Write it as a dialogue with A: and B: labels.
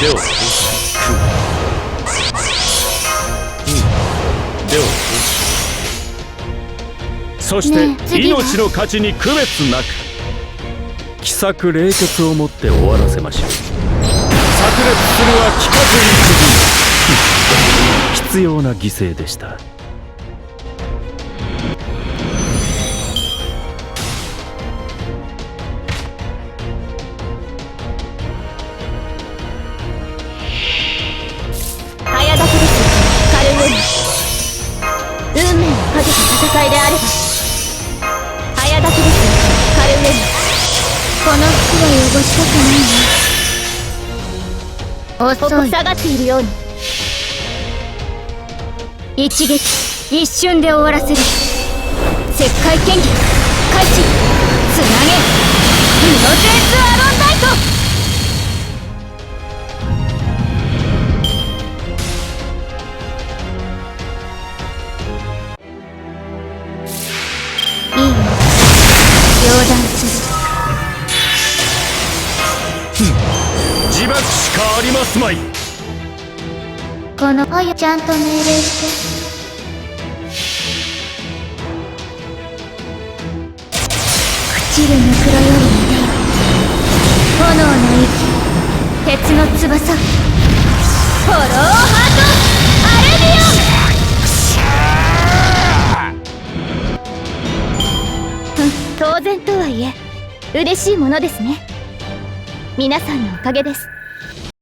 A: ではよしくうんでそして、命の価値に区別なく奇策冷血をもって終わらせましょう。炸裂するは聞かずに 必要な犠牲でした
B: したくないな遅い下がっているように。一撃一瞬で終わらせる。石灰剣技開始つなげ。ミノジェイスアー
A: 自爆しかありますまい。
B: このお湯ちゃんと命令して。朽ちるぬくろよりもよ炎の息鉄の翼。フォローハートアレビオン。うん当然とはいえ嬉しいものですね。皆さんのおかげです